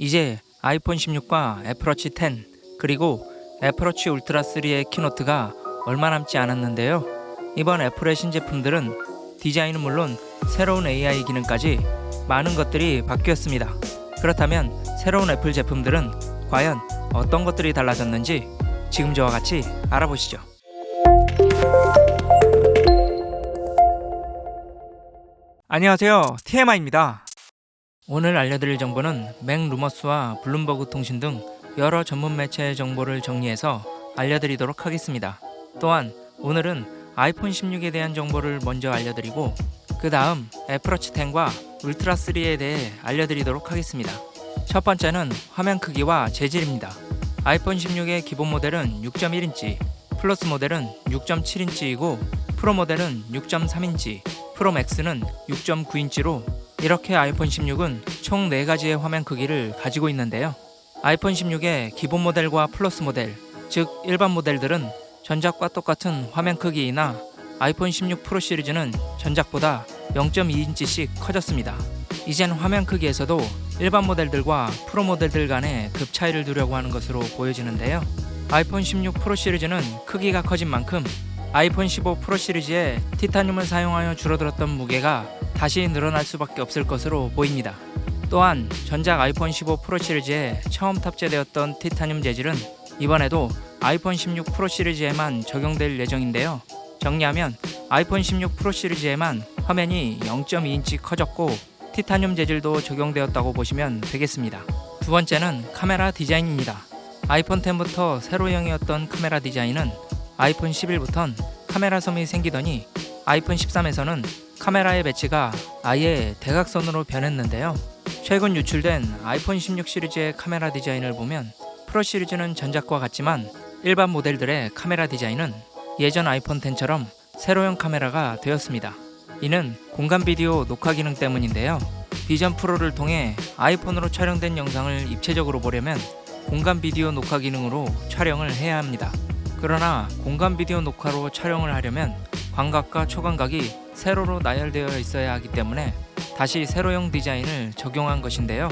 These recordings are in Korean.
이제 아이폰 16과 애플워치 10 그리고 애플워치 울트라 3의 키노트가 얼마 남지 않았는데요. 이번 애플의 신제품들은 디자인은 물론 새로운 AI 기능까지 많은 것들이 바뀌었습니다. 그렇다면 새로운 애플 제품들은 과연 어떤 것들이 달라졌는지 지금 저와 같이 알아보시죠. 안녕하세요. TMI입니다. 오늘 알려드릴 정보는 맥루머스와 블룸버그 통신 등 여러 전문 매체의 정보를 정리해서 알려드리도록 하겠습니다. 또한 오늘은 아이폰 16에 대한 정보를 먼저 알려드리고 그 다음 애플워치 10과 울트라 3에 대해 알려드리도록 하겠습니다. 첫 번째는 화면 크기와 재질입니다. 아이폰 16의 기본 모델은 6.1인치, 플러스 모델은 6.7인치이고 프로 모델은 6.3인치, 프로 맥스는 6.9인치로 이렇게 아이폰 16은 총 4가지의 화면 크기를 가지고 있는데요. 아이폰 16의 기본 모델과 플러스 모델, 즉 일반 모델들은 전작과 똑같은 화면 크기이나 아이폰 16 프로 시리즈는 전작보다 0.2인치씩 커졌습니다. 이젠 화면 크기에서도 일반 모델들과 프로 모델들 간의 급 차이를 두려고 하는 것으로 보여지는데요. 아이폰 16 프로 시리즈는 크기가 커진 만큼 아이폰 15 프로 시리즈의 티타늄을 사용하여 줄어들었던 무게가 다시 늘어날 수밖에 없을 것으로 보입니다. 또한 전작 아이폰 15 프로 시리즈에 처음 탑재되었던 티타늄 재질은 이번에도 아이폰 16 프로 시리즈에만 적용될 예정인데요. 정리하면 아이폰 16 프로 시리즈에만 화면이 0.2인치 커졌고 티타늄 재질도 적용되었다고 보시면 되겠습니다. 두 번째는 카메라 디자인입니다. 아이폰 10부터 세로형이었던 카메라 디자인은 아이폰 11부턴 카메라 섬이 생기더니 아이폰 13에서는 카메라의 배치가 아예 대각선으로 변했는데요. 최근 유출된 아이폰 16 시리즈의 카메라 디자인을 보면 프로 시리즈는 전작과 같지만 일반 모델들의 카메라 디자인은 예전 아이폰 10처럼 세로형 카메라가 되었습니다. 이는 공간 비디오 녹화 기능 때문인데요. 비전 프로를 통해 아이폰으로 촬영된 영상을 입체적으로 보려면 공간 비디오 녹화 기능으로 촬영을 해야 합니다. 그러나 공간 비디오 녹화로 촬영을 하려면 광각과 초광각이 세로로 나열되어 있어야 하기 때문에 다시 세로형 디자인을 적용한 것인데요.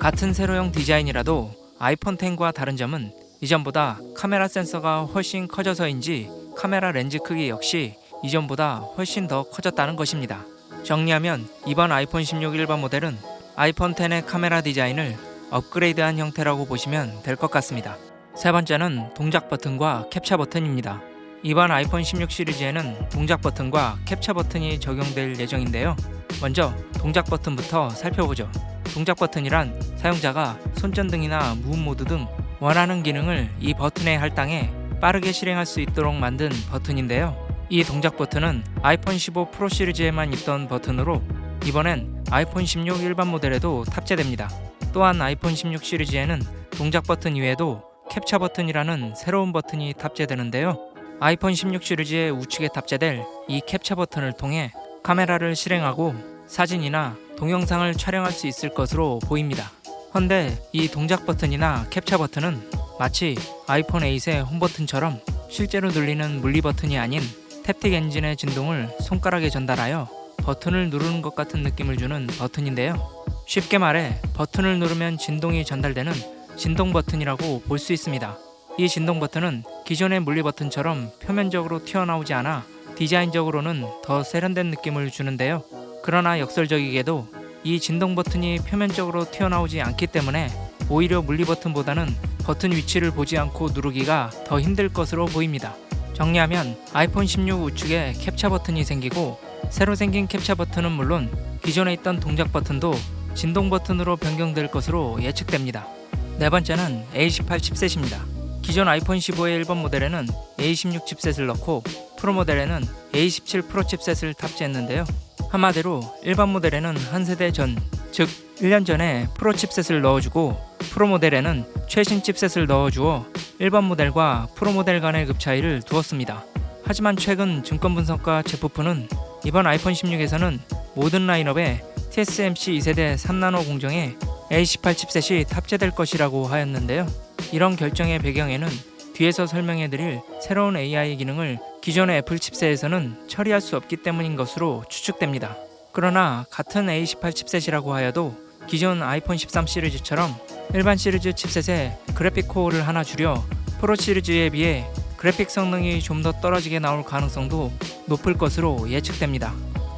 같은 세로형 디자인이라도 아이폰 10과 다른 점은 이전보다 카메라 센서가 훨씬 커져서인지 카메라 렌즈 크기 역시 이전보다 훨씬 더 커졌다는 것입니다. 정리하면 이번 아이폰 16 일반 모델은 아이폰 10의 카메라 디자인을 업그레이드한 형태라고 보시면 될 것 같습니다. 세 번째는 동작 버튼과 캡처 버튼입니다. 이번 아이폰 16 시리즈에는 동작 버튼과 캡처 버튼이 적용될 예정인데요. 먼저 동작 버튼부터 살펴보죠. 동작 버튼이란 사용자가 손전등이나 무음 모드 등 원하는 기능을 이 버튼에 할당해 빠르게 실행할 수 있도록 만든 버튼인데요. 이 동작 버튼은 아이폰 15 프로 시리즈에만 있던 버튼으로 이번엔 아이폰 16 일반 모델에도 탑재됩니다. 또한 아이폰 16 시리즈에는 동작 버튼 이외에도 캡처 버튼이라는 새로운 버튼이 탑재되는데요. 아이폰 16 시리즈의 우측에 탑재될 이 캡처 버튼을 통해 카메라를 실행하고 사진이나 동영상을 촬영할 수 있을 것으로 보입니다. 헌데 이 동작 버튼이나 캡처 버튼은 마치 아이폰 8의 홈 버튼처럼 실제로 눌리는 물리 버튼이 아닌 탭틱 엔진의 진동을 손가락에 전달하여 버튼을 누르는 것 같은 느낌을 주는 버튼인데요. 쉽게 말해 버튼을 누르면 진동이 전달되는 진동 버튼이라고 볼 수 있습니다. 이 진동 버튼은 기존의 물리 버튼처럼 표면적으로 튀어나오지 않아 디자인적으로는 더 세련된 느낌을 주는데요. 그러나 역설적이게도 이 진동 버튼이 표면적으로 튀어나오지 않기 때문에 오히려 물리 버튼보다는 버튼 위치를 보지 않고 누르기가 더 힘들 것으로 보입니다. 정리하면 아이폰 16 우측에 캡처 버튼이 생기고 새로 생긴 캡처 버튼은 물론 기존에 있던 동작 버튼도 진동 버튼으로 변경될 것으로 예측됩니다. 네 번째는 A18 칩셋입니다. 기존 아이폰 15의 1번 모델에는 A16 칩셋을 넣고 프로 모델에는 A17 프로 칩셋을 탑재했는데요. 한마디로 일반 모델에는 한 세대 전, 즉 1년 전에 프로 칩셋을 넣어주고 프로 모델에는 최신 칩셋을 넣어주어 일반 모델과 프로 모델 간의 급 차이를 두었습니다. 하지만 최근 증권 분석가 제프프는 이번 아이폰 16에서는 모든 라인업에 TSMC 2세대 3나노 공정에 A18 칩셋이 탑재될 것이라고 하였는데요. 이런 결정의 배경에는 뒤에서 설명해드릴 새로운 AI 기능을 기존의 애플 칩셋에서는 처리할 수 없기 때문인 것으로 추측됩니다. 그러나 같은 A18 칩셋이라고 하여도 기존 아이폰 13 시리즈처럼 일반 시리즈 칩셋에 그래픽 코어를 하나 줄여 프로 시리즈에 비해 그래픽 성능이 좀 더 떨어지게 나올 가능성도 높을 것으로 예측됩니다.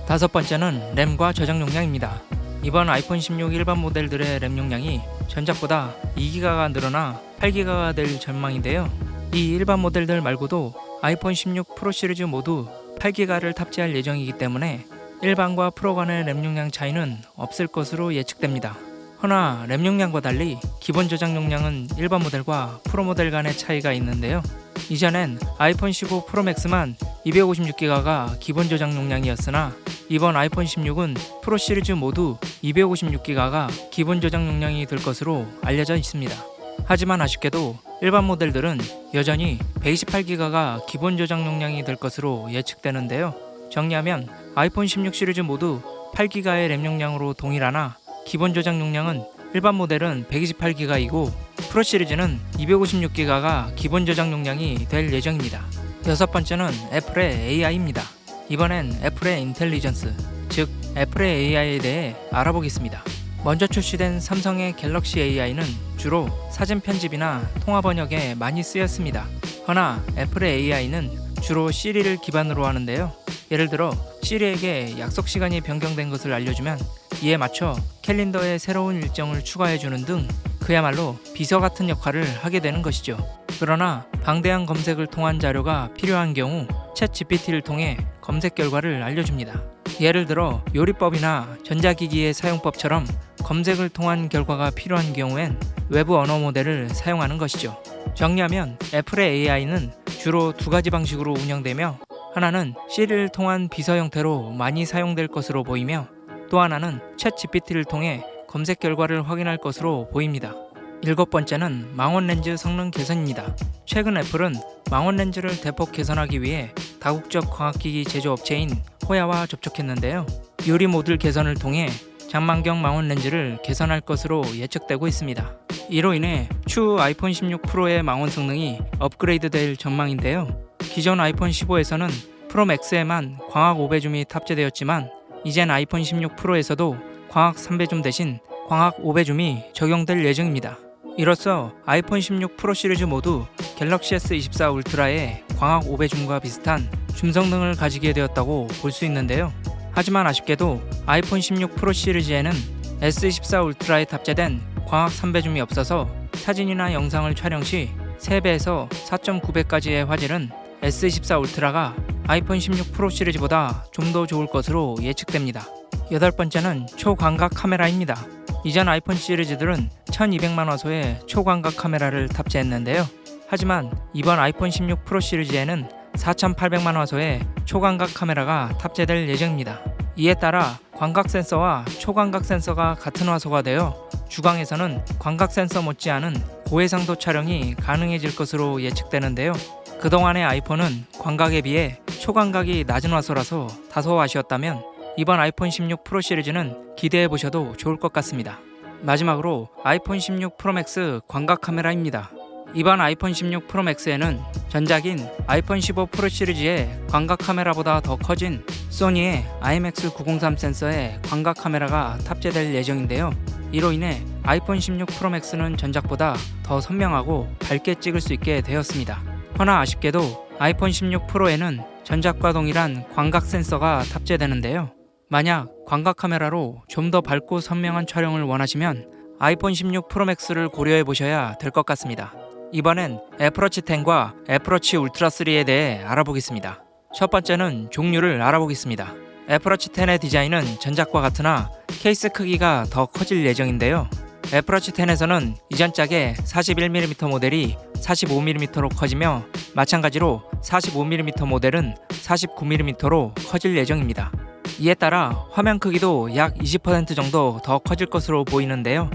다섯 번째는 램과 저장 용량입니다. 이번 아이폰 16 일반 모델들의 램 용량이 전작보다 2기가가 늘어나 8기가가 될 전망인데요. 이 일반 모델들 말고도 아이폰 16 프로 시리즈 모두 8기가를 탑재할 예정이기 때문에 일반과 프로 간의 램 용량 차이는 없을 것으로 예측됩니다. 허나 램 용량과 달리 기본 저장 용량은 일반 모델과 프로 모델 간의 차이가 있는데요. 이전엔 아이폰 15 프로 맥스만 256기가가 기본 저장 용량이었으나 이번 아이폰 16은 프로 시리즈 모두 256기가가 기본 저장 용량이 될 것으로 알려져 있습니다. 하지만 아쉽게도 일반 모델들은 여전히 128기가가 기본 저장 용량이 될 것으로 예측되는데요. 정리하면 아이폰 16 시리즈 모두 8기가의 램 용량으로 동일하나 기본 저장 용량은 일반 모델은 128기가이고 프로 시리즈는 256기가가 기본 저장 용량이 될 예정입니다. 여섯 번째는 애플의 AI입니다. 이번엔 애플의 인텔리전스, 즉 애플의 AI에 대해 알아보겠습니다. 먼저 출시된 삼성의 갤럭시 AI는 주로 사진 편집이나 통화 번역에 많이 쓰였습니다. 허나 애플의 AI는 주로 시리를 기반으로 하는데요. 예를 들어 시리에게 약속 시간이 변경된 것을 알려주면 이에 맞춰 캘린더에 새로운 일정을 추가해주는 등 그야말로 비서 같은 역할을 하게 되는 것이죠. 그러나 방대한 검색을 통한 자료가 필요한 경우 챗 GPT를 통해 검색 결과를 알려줍니다. 예를 들어 요리법이나 전자기기의 사용법처럼 검색을 통한 결과가 필요한 경우엔 외부 언어 모델을 사용하는 것이죠. 정리하면 애플의 AI는 주로 두 가지 방식으로 운영되며 하나는 시리를 통한 비서 형태로 많이 사용될 것으로 보이며 또 하나는 챗 GPT를 통해 검색 결과를 확인할 것으로 보입니다. 일곱 번째는 망원 렌즈 성능 개선입니다. 최근 애플은 망원 렌즈를 대폭 개선하기 위해 다국적 광학기기 제조업체인 호야와 접촉했는데요. 유리 모듈 개선을 통해 장만경 망원 렌즈를 개선할 것으로 예측되고 있습니다. 이로 인해 추후 아이폰 16 프로의 망원 성능이 업그레이드 될 전망인데요. 기존 아이폰 15에서는 프로 맥스에만 광학 5배줌이 탑재되었지만 이젠 아이폰 16 프로에서도 광학 3배줌 대신 광학 5배줌이 적용될 예정입니다. 이로써 아이폰 16 프로 시리즈 모두 갤럭시 S24 울트라의 광학 5배줌과 비슷한 줌 성능을 가지게 되었다고 볼 수 있는데요. 하지만 아쉽게도 아이폰 16 프로 시리즈에는 S24 울트라에 탑재된 광학 3배 줌이 없어서 사진이나 영상을 촬영 시 3배에서 4.9배까지의 화질은 S24 울트라가 아이폰 16 프로 시리즈보다 좀 더 좋을 것으로 예측됩니다. 여덟 번째는 초광각 카메라입니다. 이전 아이폰 시리즈들은 1200만 화소의 초광각 카메라를 탑재했는데요. 하지만 이번 아이폰 16 프로 시리즈에는 4800만 화소의 초광각 카메라가 탑재될 예정입니다. 이에 따라 광각 센서와 초광각 센서가 같은 화소가 되어 주광에서는 광각 센서 못지않은 고해상도 촬영이 가능해질 것으로 예측되는데요. 그동안의 아이폰은 광각에 비해 초광각이 낮은 화소라서 다소 아쉬웠다면 이번 아이폰 16 프로 시리즈는 기대해 보셔도 좋을 것 같습니다. 마지막으로 아이폰 16 프로 맥스 광각 카메라입니다. 이번 아이폰 16 프로 맥스에는 전작인 아이폰 15 프로 시리즈의 광각 카메라보다 더 커진 소니의 IMX903 센서의 광각 카메라가 탑재될 예정인데요. 이로 인해 아이폰 16 프로 맥스는 전작보다 더 선명하고 밝게 찍을 수 있게 되었습니다. 허나 아쉽게도 아이폰 16 프로에는 전작과 동일한 광각 센서가 탑재되는데요. 만약 광각 카메라로 좀 더 밝고 선명한 촬영을 원하시면 아이폰 16 프로 맥스를 고려해 보셔야 될 것 같습니다. 이번엔 애플워치 10과 애플워치 울트라 3에 대해 알아보겠습니다. 첫 번째는 종류를 알아보겠습니다. 애플워치 10의 디자인은 전작과 같으나 케이스 크기가 더 커질 예정인데요. 애플워치 10에서는 이전 짝의 41mm 모델이 45mm로 커지며 마찬가지로 45mm 모델은 49mm로 커질 예정입니다. 이에 따라 화면 크기도 약 20% 정도 더 커질 것으로 보이는데요.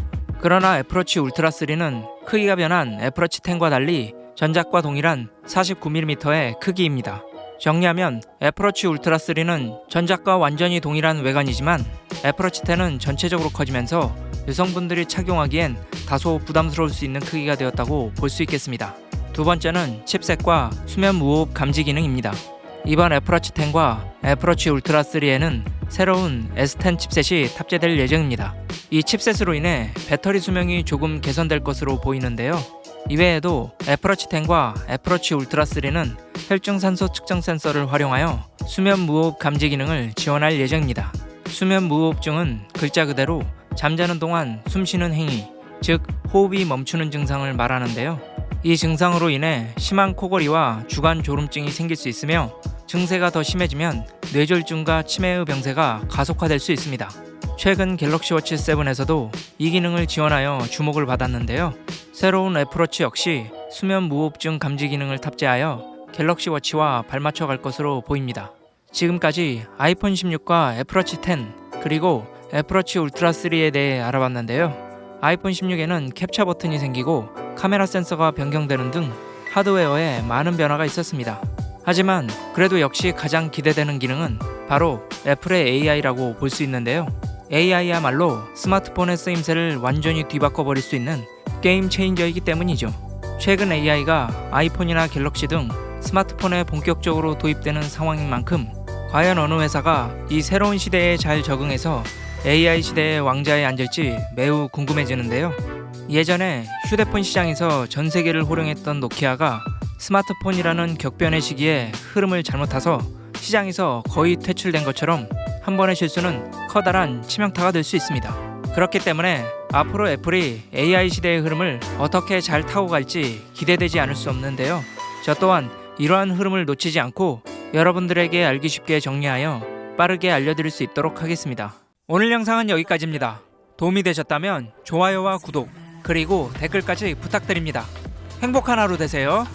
그러나 애플워치 울트라 3는 크기가 변한 애플워치 10과 달리 전작과 동일한 49mm의 크기입니다. 정리하면 애플워치 울트라 3는 전작과 완전히 동일한 외관이지만 애플워치 10은 전체적으로 커지면서 여성분들이 착용하기엔 다소 부담스러울 수 있는 크기가 되었다고 볼 수 있겠습니다. 두 번째는 칩셋과 수면 무호흡 감지 기능입니다. 이번 애플워치 10과 애플워치 울트라 3에는 새로운 S10 칩셋이 탑재될 예정입니다. 이 칩셋으로 인해 배터리 수명이 조금 개선될 것으로 보이는데요. 이외에도 애플워치 10과 애플워치 울트라 3는 혈중 산소 측정 센서를 활용하여 수면 무호흡 감지 기능을 지원할 예정입니다. 수면 무호흡증은 글자 그대로 잠자는 동안 숨 쉬는 행위, 즉 호흡이 멈추는 증상을 말하는데요. 이 증상으로 인해 심한 코골이와 주간 졸음증이 생길 수 있으며 증세가 더 심해지면 뇌졸중과 치매의 병세가 가속화될 수 있습니다. 최근 갤럭시 워치 7에서도 이 기능을 지원하여 주목을 받았는데요. 새로운 애플워치 역시 수면 무호흡증 감지 기능을 탑재하여 갤럭시 워치와 발맞춰 갈 것으로 보입니다. 지금까지 아이폰 16과 애플워치 10 그리고 애플워치 울트라 3에 대해 알아봤는데요. 아이폰 16에는 캡처 버튼이 생기고 카메라 센서가 변경되는 등 하드웨어에 많은 변화가 있었습니다. 하지만 그래도 역시 가장 기대되는 기능은 바로 애플의 AI라고 볼 수 있는데요. AI야말로 스마트폰의 쓰임새를 완전히 뒤바꿔 버릴 수 있는 게임 체인저이기 때문이죠. 최근 AI가 아이폰이나 갤럭시 등 스마트폰에 본격적으로 도입되는 상황인 만큼 과연 어느 회사가 이 새로운 시대에 잘 적응해서 AI 시대의 왕자에 앉을지 매우 궁금해지는데요. 예전에 휴대폰 시장에서 전 세계를 호령했던 노키아가 스마트폰이라는 격변의 시기에 흐름을 잘못 타서 시장에서 거의 퇴출된 것처럼 한 번의 실수는 커다란 치명타가 될 수 있습니다. 그렇기 때문에 앞으로 애플이 AI 시대의 흐름을 어떻게 잘 타고 갈지 기대되지 않을 수 없는데요. 저 또한 이러한 흐름을 놓치지 않고 여러분들에게 알기 쉽게 정리하여 빠르게 알려드릴 수 있도록 하겠습니다. 오늘 영상은 여기까지입니다. 도움이 되셨다면 좋아요와 구독 그리고 댓글까지 부탁드립니다. 행복한 하루 되세요.